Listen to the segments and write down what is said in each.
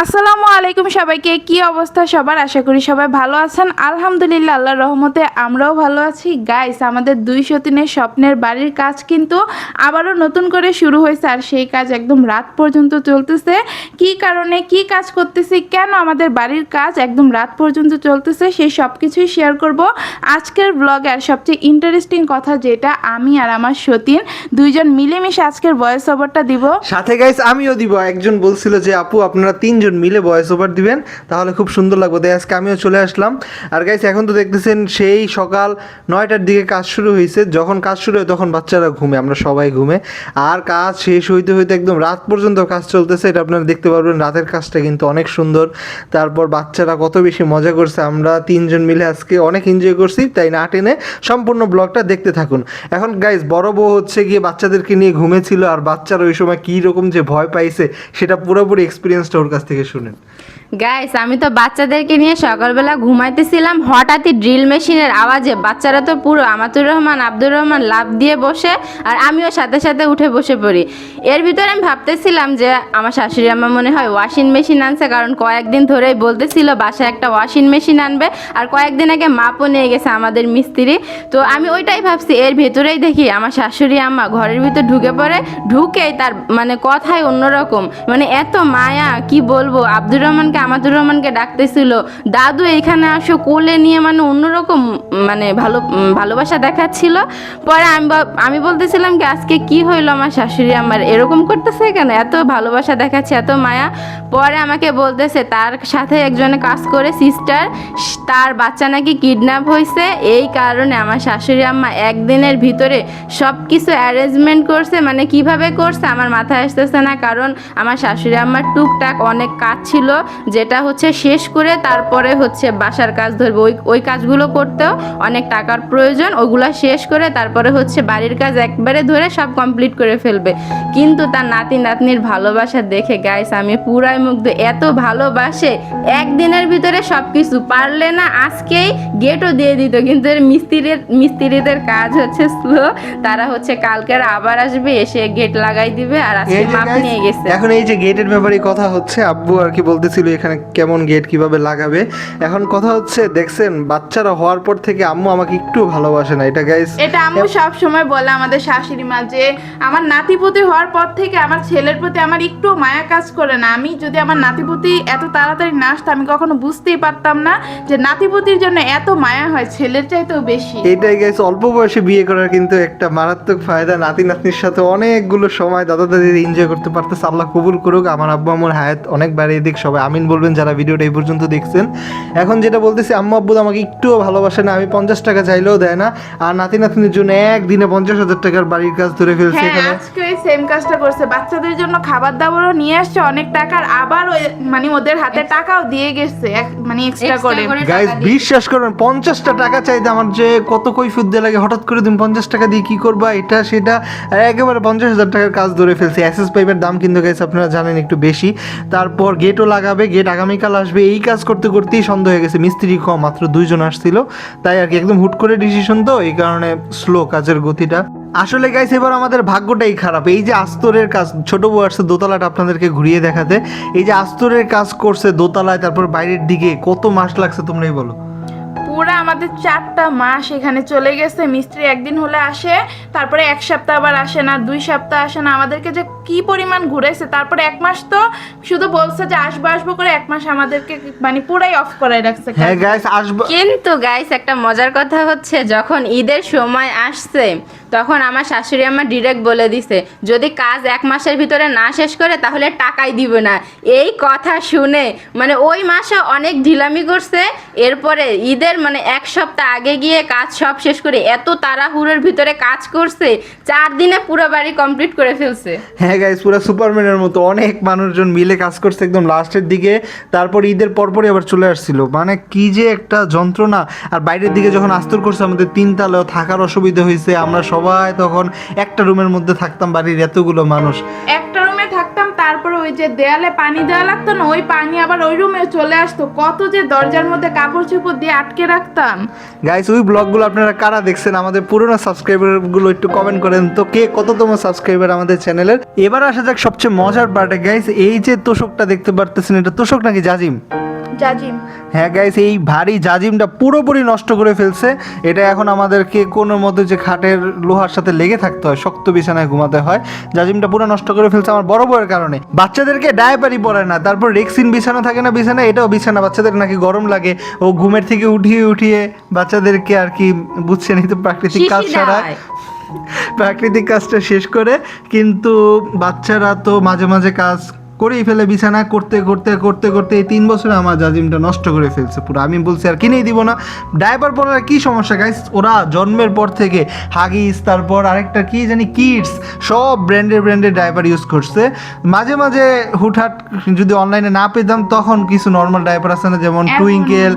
আসসালামু আলাইকুম সবাইকে, কি অবস্থা সবার? আশা করি সবাই ভালো আছেন। আলহামদুলিল্লাহ, আল্লাহর রহমতে আমরাও ভালো আছি। গাইস আমাদের দুইশো তিনের স্বপ্নের বাড়ির কাজ কিন্তু আবারও নতুন করে শুরু হয়েছে আর সেই কাজ একদম রাত পর্যন্ত চলতেছে। কি কারণে কি কাজ করতেছি, কেন আমাদের বাড়ির কাজ একদম রাত পর্যন্ত চলতেছে, সেই সব কিছুই শেয়ার করব আজকের ব্লগে আর সবচেয়ে ইন্টারেস্টিং কথা যেটা, আমি আর আমার সতীন দুইজন মিলেমিশে আজকের ভয়েস ওভারটা দিব। সাথে গাইস আমিও দিব। একজন বলছিল যে, আপু, আপনারা তিনজন মিলে ভয়েস ওভার দিবেন, তাহলে খুব সুন্দর লাগবে। তাই আজকে আমিও চলে আসলাম। আর গাইস এখন তো দেখতেছেন সেই সকাল নয়টার দিকে কাজ শুরু হয়েছে। যখন কাজ শুরু হয়, তখন বাচ্চারা ঘুমে, আমরা সবাই ঘুমে। আর কাজ শেষ হইতে হইতে একদম রাত পর্যন্ত কাজ চলতেছে, এটা আপনারা দেখতে পারবেন। রাতের কাজটা কিন্তু অনেক সুন্দর। তারপর বাচ্চারা কত বেশি মজা করছে। আমরা তিনজন মিলে আজকে অনেক এনজয় করছি। তাই না টেনে সম্পূর্ণ ব্লগটা দেখতে থাকুন। এখন গাইস বড় বউ হচ্ছে গিয়ে বাচ্চাদেরকে নিয়ে ঘুমেছিল, আর বাচ্চারা ওই সময় কী রকম যে ভয় পাইছে, সেটা পুরোপুরি এক্সপিরিয়েন্সটা ওর কাছ থেকে শুনেন। গাইস আমি তো বাচ্চাদেরকে নিয়ে সকালবেলা ঘুমাইতেছিলাম, হঠাৎই ড্রিল মেশিনের আওয়াজে বাচ্চারা তো পুরো আমাতুর রহমান, আব্দুর রহমান লাভ দিয়ে বসে আর আমিও সাথে সাথে উঠে বসে পড়ি। এর ভিতরে আমি ভাবতেছিলাম যে আমার শাশুড়ি আমার মনে হয় ওয়াশিং মেশিন আনছে, কারণ কয়েকদিন ধরেই বলতেছিল বাসায় একটা ওয়াশিং মেশিন আনবে আর কয়েকদিন আগে মাপও নিয়ে গেছে আমাদের মিস্ত্রি। তো আমি ওইটাই ভাবছি, এর ভেতরেই দেখি আমার শাশুড়ি আম্মা ঘরের ভিতর ঢুকে পড়ে, ঢুকেই তার মানে কথাই অন্যরকম। মানে এত মায়া, কি বলব, আব্দুর রহমানকে, আমাদুর রহমানকে ডাকতেছিল। দাদু, এখানে আসো, কোলে নিয়ে মানে অন্যরকম মানে ভালো ভালোবাসা দেখাচ্ছিল। পরে আমি আমি বলতেছিলাম কি, আজকে কি হইল আমার শাশুড়ি আমার? এরকম করতেছে কেন? এত ভালোবাসা দেখাচ্ছে, এত মায়া। পরে আমাকে বলতেছে, তার সাথে একজনে কাজ করে সিস্টার তার বাচ্চা নাকি কিডন্যাপ হয়েছে এই কারণে আমার শাশুড়ি আম্মা একদিনের ভিতরে সব কিছু অ্যারেঞ্জমেন্ট করছে মানে কীভাবে করছে আমার মাথায় আসতেছে না। কারণ আমার শাশুড়ি আম্মার টুকটাক অনেক কাজ ছিল যেটা হচ্ছে শেষ করে তারপরে হচ্ছে বাসার কাজ ধরবে। ওই ওই কাজগুলো করতেও অনেক টাকার প্রয়োজন ওগুলো শেষ করে তারপরে হচ্ছে বাড়ির কাজ একবারে ধরে সব কমপ্লিট করে ফেলবে। কিন্তু তার নাতি নাতনির ভালোবাসা দেখে গাইস আমি পুরাই মুগ্ধ। এত ভালোবাসে একদিনের ভিতরে সব কিছু পারলে না আজকেই গেটও দিয়ে দিত। কিন্তু এর মিস্ত্রির মিস্ত্রিদের কাজ হচ্ছে স্লো তারা হচ্ছে কালকের আবার আসবে এসে গেট লাগাই দিবে আর আজকে মাপ নিয়ে গেছে। এখন এই যে গেটের ব্যাপারে কথা হচ্ছে আব্বু আর কি বলতেছিল এখানে কেমন গেট কীভাবে লাগাবে। এখন কথা হচ্ছে দেখছেন বাচ্চারা হওয়ার পর থেকে আম্মু আমাকে একটু ভালোবাসে না। এটা গাইস এটা আম্মু সব সময় বলে আমাদের শাশুড়ি মা যে আমার নাতিপুতি হওয়ার পর থেকে আমার ছেলের প্রতি আমার একটু মায়া কাজ করে না। আমি যদি আমার নাতিপুতি এত তাড়াতাড়ি না আসতো আমি কখনো বুঝতেই পারতাম না যে নাতিপুতির জন্য এত মায়া হয় ছেলের চাইতেও বেশি। এটাই গাইস অল্প বয়সে বিয়ে করার কিন্তু একটা মারাত্মক ফায়দা। নাতি নাতনির সাথে অনেকগুলো সময় দাদা দাদির এনজয় করতে পারতেছে। আল্লাহ কবুল করুক আমার আব্বু আমার হায়াত অনেক বাড়িয়ে দিক সবাই আমিন বলবেন যারা ভিডিওটা এই পর্যন্ত দেখছেন। এখন যেটা বলতেছি আম্মু আব্বু আমাকে একটুও ভালোবাসে না আমি পঞ্চাশ টাকা চাইলেও দেয় না। আর নাতি নাতনির জন্য একদিনে পঞ্চাশ হাজার টাকার বাড়ির কাজ ধরে ফেলছে হ্যাঁ এখানে। আজকে সেম কাজটা করছে। বাচ্চাদের জন্য খাবার দাবারও নিয়ে আসছে অনেক টাকার আবার মানে ওদের হাতে টাকাও দিয়ে গেছে মানে এক্সট্রা করে। টাকা বিশ্বাস করবেন পঞ্চাশটা টাকা চাইতে আমার যে কত কৈফুত দিয়ে লাগে হঠাৎ করে তুমি পঞ্চাশ টাকা দিয়ে কি করবা এটা সেটা একেবারে পঞ্চাশ হাজার টাকার কাজ ধরে ফেলছে। অ্যাক্সেস পাইপের দাম কিন্তু গাইজ আপনারা জানেন একটু বেশি। তারপর গেটও লাগাবে গেট আগামীকাল আসবে। এই কাজ করতে করতেই সন্দেহ হয়ে গেছে। মিস্ত্রি কম মাত্র দুইজন আসছিল। তাই আর কি একদম হুট করে ডিসিশন তো, এই কারণে স্লো কাজের গতিটা। আসলে গাইস এবার আমাদের ভাগ্যটাই খারাপ। এই যে আস্তরের কাজ, ছোট বউ আসছে দোতলাটা আপনাদেরকে ঘুরিয়ে দেখাতে। এই যে আস্তরের কাজ করছে দোতলায়, তারপর বাইরের দিকে কত মাস লাগছে তোমরাই বলো? পুরো আমাদের চারটা মাস এখানে চলে গেছে। মিস্ত্রি একদিন হলে আসে, তারপরে এক সপ্তাহ আবার আসে না, দুই সপ্তাহ আসে না। আমাদেরকে যে কি পরিমাণ ঘুরেছে তারপরে এক মাস তো শুধু বলছে যে আসব আসব করে এক মাস আমাদেরকে মানে পুরাই অফ করে রাখছে। হ্যাঁ গাইস আসব কিন্তু গাইস একটা মজার কথা হচ্ছে যখন ঈদের সময় আসছে তখন আমার শাশুড়ি আমার ডিরেক্ট বলে দিছে যদি কাজ এক মাসের ভিতরে না শেষ করে তাহলে টাকাই দিবে না। এই কথা শুনে মানে ওই মাসে অনেক ঢিলামি করছে এরপরে ঈদের মানে এক সপ্তাহ আগে গিয়ে কাজ সব শেষ করে এত তাড়াহুড়োর ভিতরে কাজ করছে চার দিনে পুরো বাড়ি কমপ্লিট করে ফেলছে। হ্যাঁ গাইস পুরো সুপারম্যানের মতো অনেক মানুষজন মিলে কাজ করছে একদম লাস্টের দিকে। তারপর ঈদের পরপরই আবার চলে আসছিল। মানে কি যে একটা যন্ত্রণা। আর বাইরের দিকে যখন আস্তর করছে, আমাদের তিনতলাও থাকার অসুবিধা হয়েছে। আমরা সবাই তখন একটা রুমের মধ্যে থাকতাম বাড়ির এতগুলো মানুষ। একটা রুমে থাকতাম তারপরে ওই যে দেয়ালে পানি দেওয়া লাগতো না, ওই পানি আবার ওই রুমে চলে আসতো। কত যে দরজার মধ্যে কাপড় চোপড় দিয়ে আটকে রাখতাম। গাইস ওই ব্লগগুলো আপনারা কারা দেখছেন? আমাদের পুরোনো সাবস্ক্রাইবারগুলো একটু কমেন্ট করেন। তো কে কততম সাবস্ক্রাইবার আমাদের চ্যানেলের এবার আসা যাক সবচেয়ে মজার পার্টে গাইস এই যে তোষকটা দেখতে পারতেছেন, এটা তোষক নাকি জাজিম? জাজিম। হ্যাঁ গাইস এই ভারী জাজিমটা পুরোপুরি নষ্ট করে ফেলছে। এটা এখন আমাদেরকে কোনো মধ্যে যে খাটের লোহার সাথে লেগে থাকতে হয় শক্ত বিছানায় ঘুমাতে হয় জাজিমটা পুরো নষ্ট করে ফেলছে আমার বড় বউয়ের কারণে। বাচ্চাদেরকে ডায়াপারি পড়ে না তারপর রেক্সিন বিছানা থাকে না বিছানা এটাও বিছানা বাচ্চাদের নাকি গরম লাগে। ও ঘুমের থেকে উঠিয়ে উঠিয়ে বাচ্চাদেরকে আর কি বুঝছেন তো প্রাকৃতিক কাজ শিশি ছাড়া প্রাকৃতিক কাজটা শেষ করে কিন্তু বাচ্চারা তো মাঝে মাঝে কাজ করেই ফেলে বিছানা করতে করতে করতে করতে এই তিন বছরে আমার জাজিমটা নষ্ট করে ফেলছে পুরো। আমি বলছি আর কিনেই দিব না। ড্রাইভার পরার কি সমস্যা গাইস ওরা জন্মের পর থেকে হাগিস তারপর আরেকটা কি জানি কিডস সব ব্র্যান্ডের ব্র্যান্ডের ড্রাইভার ইউজ করছে। মাঝে মাঝে হুটহাট যদি অনলাইনে না পেতাম তখন কিছু নর্মাল ড্রাইভার আছে না যেমন টুইঙ্কেল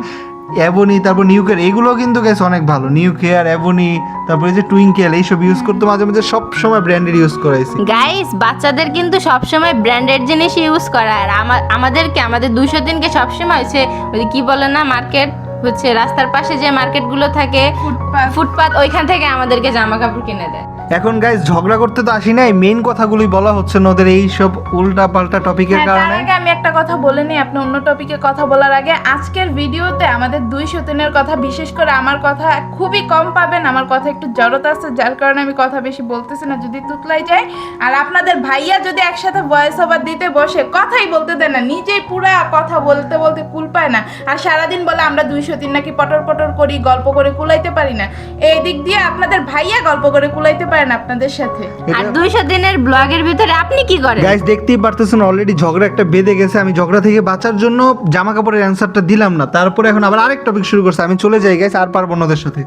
অ্যাভনি তারপর নিউকেয়ার এগুলো কিন্তু গেছে অনেক ভালো। নিউ নিউকেয়ার অ্যাভনি তারপরে যে টুইঙ্কেল এইসব ইউজ করতে মাঝে মাঝে সব সময় ব্র্যান্ডেড ইউজ করাইছি। গাইস বাচ্চাদের কিন্তু সব সময় ব্র্যান্ডেড জিনিস ইউজ করা। আর আমা- আমাদেরকে, আমাদের দুশো দিনকে সবসময় হচ্ছে, ওই কি বলে না মার্কেট হচ্ছে রাস্তার পাশে যে মার্কেটগুলো থাকে ফুটপাত। ফুটপাত ওইখান থেকে আমাদেরকে জামা কাপড় কিনে দেয়। এখন গাইজ ঝগড়া করতে তো আসি নাই মেইন কথাগুলোই বলা হচ্ছে না ওদের এই সব উল্টা পাল্টা টপিকের হ্যাঁ, তার কারণে। আগে আমি একটা কথা বলে নিই আপনি অন্য টপিকে কথা বলার আগে আজকের ভিডিওতে আমাদের দুই সতীনের কথা বিশেষ করে আমার কথা খুবই কম পাবেন আমার কথা একটু জড়তা আছে যার কারণে আমি কথা বেশি বলতেছি না যদি তুতলাই যায়। আর আপনাদের ভাইয়া যদি একসাথে ভয়েস ওভার দিতে বসে কথাই বলতে দেয় না নিজেই পুরা কথা বলতে বলতে কুল পায় না। আর সারাদিন বলে আমরা দুই সতীন নাকি পটর পটর করি গল্প করে কুলাইতে পারি না। এই দিক দিয়ে আপনাদের ভাইয়া গল্প করে কুলাইতে পারেন না আপনাদের সাথে। আর দুইশো দিনের ব্লগের ভিতরে আপনি কি করেন? গাইস দেখতেই পারতেছেন অলরেডি ঝগড়া একটা বেঁধে গেছে। আমি ঝগড়া থেকে বাঁচার জন্য জামা কাপড়ের অ্যান্সারটা দিলাম না। তারপরে এখন আবার আরেক টপিক শুরু করছে। আমি চলে যাই গাইস আর পারব না ওদের সাথে।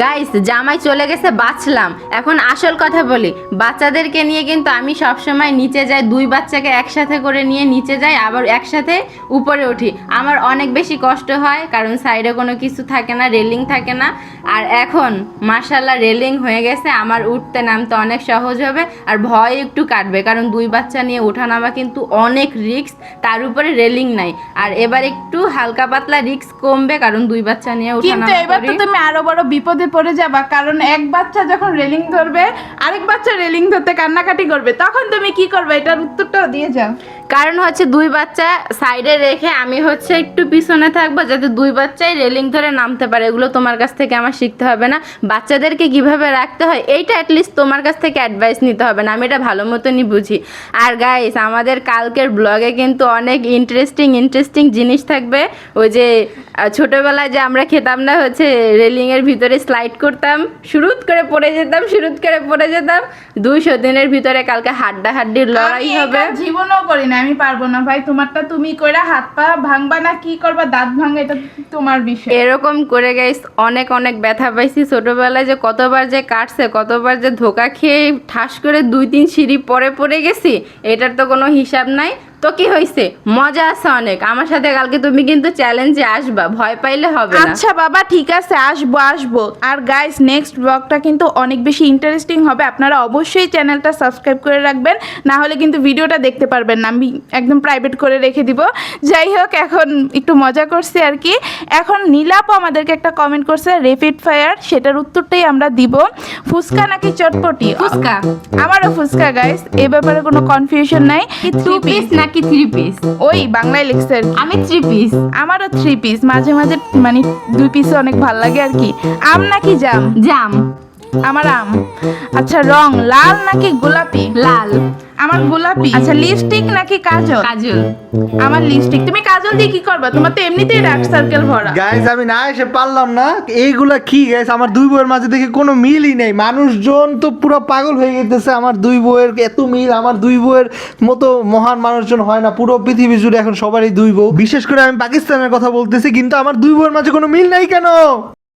গাইস জামাই চলে গেছে বাঁচলাম। এখন আসল কথা বলি বাচ্চাদেরকে নিয়ে কিন্তু আমি সবসময় নিচে যাই দুই বাচ্চাকে একসাথে করে নিয়ে নিচে যাই আবার একসাথে উপরে উঠি। আমার অনেক বেশি কষ্ট হয় কারণ সাইডে কোনো কিছু থাকে না রেলিং থাকে না। আর এখন মার্শাল্লাহ রেলিং হয়ে গেছে আমার উঠতে নামতে অনেক সহজ হবে আর ভয় একটু কাটবে কারণ দুই বাচ্চা নিয়ে ওঠানামা কিন্তু অনেক রিক্স তার উপরে রেলিং নাই। আর এবার একটু হালকা পাতলা রিক্স কমবে কারণ দুই বাচ্চা নিয়ে কিন্তু ওঠানামা এবার তো তুমি আরও বড় বিপদে পড়ে যাবা, কারণ এক বাচ্চা যখন রেলিং ধরবে, আরেক বাচ্চা রেলিং ধরতে কান্নাকাটি করবে। তখন তুমি কি করবে? এটার উত্তরটাও দিয়ে যাও। কারণ হচ্ছে দুই বাচ্চা সাইডে রেখে আমি হচ্ছে একটু পিছনে থাকব, যাতে দুই বাচ্চাই রেলিং ধরে নামতে পারে। এগুলো তোমার কাছ থেকে আমার শিখতে হবে না। বাচ্চাদেরকে কীভাবে রাখতে হয়, এইটা অ্যাটলিস্ট তোমার কাছ থেকে অ্যাডভাইস নিতে হবে না। আমি এটা ভালো মতনই বুঝি। আর গাইস আমাদের কালকের ব্লগে কিন্তু অনেক ইন্টারেস্টিং ইন্টারেস্টিং জিনিস থাকবে। ওই যে ছোটোবেলায় যে আমরা খেতাম না, হচ্ছে রেলিংয়ের ভিতরে স্লাইড করতাম শুরুত করে পড়ে যেতাম শুরুত করে পড়ে যেতাম। দুইশো দিনের ভিতরে কালকে হাড্ডা হাড্ডির লড়াই হবে। জীবনেও করি না আমি পারব না। ভাই তোমারটা তুমি কইরা হাত পা ভাঙবা না কি করবা? দাঁত ভাঙা এটা তোমার বিষয়। এরকম করে গাইস অনেক অনেক ব্যথা পাইছি। ছোটবেলায় যে কতবার যে কাটছে কতবার যে ধোকা খেয়ে ঠাস করে দুই তিন সিঁড়ি পরে পড়ে গেছি এটার তো কোনো হিসাব নাই। তো কি হয়েছে মজা আছে অনেক। আমার সাথে কালকে তুমি কিন্তু চ্যালেঞ্জে আসবা। ভয় পাইলে হবে না। আচ্ছা বাবা ঠিক আছে আসব আসব। আর গাইস নেক্সট ব্লগটা কিন্তু অনেক বেশি ইন্টারেস্টিং হবে। আপনারা অবশ্যই চ্যানেলটা সাবস্ক্রাইব করে রাখবেন। না হলে কিন্তু ভিডিওটা দেখতে পারবেন না। আমি একদম প্রাইভেট করে রেখে দিব। যাই হোক এখন একটু মজা করছি আর কি। এখন নীলাপ আমাদেরকে একটা কমেন্ট করছে রেপিড ফায়ার সেটার উত্তরটাই আমরা দিব। ফুচকা নাকি চটপটি? ফুচকা। আমারও ফুচকা গাইস এ ব্যাপারে কোনো কনফিউশন নাই। টু পিস নাকি থ্রি পিস ওই বাংলায় লিখছে আমি থ্রি পিস আমারও থ্রি পিস মাঝে মাঝে মানে দুই পিস অনেক ভালো লাগে আর কি। আম নাকি জাম? জাম। আমার আম। আচ্ছা রং লাল নাকি গোলাপি? লাল। আমার গোলাপি। আচ্ছা লিপস্টিক নাকি কাজল? কাজল। আমার লিপস্টিক তুমি কাজল দিয়ে কি করবা? তোমার তো এমনিতেই ডার্ক সার্কেল ভরা। গাইস আমি না এসে পারলাম না। এইগুলা কি গাইস আমার দুই বউয়ের মাঝে দেখে কোনো মিলই নেই। মানুষজন তো পুরো পাগল হয়ে গেতেছে আমার দুই বউয়ের এত মিল আমার দুই বউয়ের মতো মহান মানুষজন হয় না। পুরো পৃথিবী জুড়ে এখন সবারই দুই বউ। বিশেষ করে আমি পাকিস্তানের কথা বলতেছি কিন্তু আমার দুই বউয়ের মাঝে কোনো মিল নাই কেন?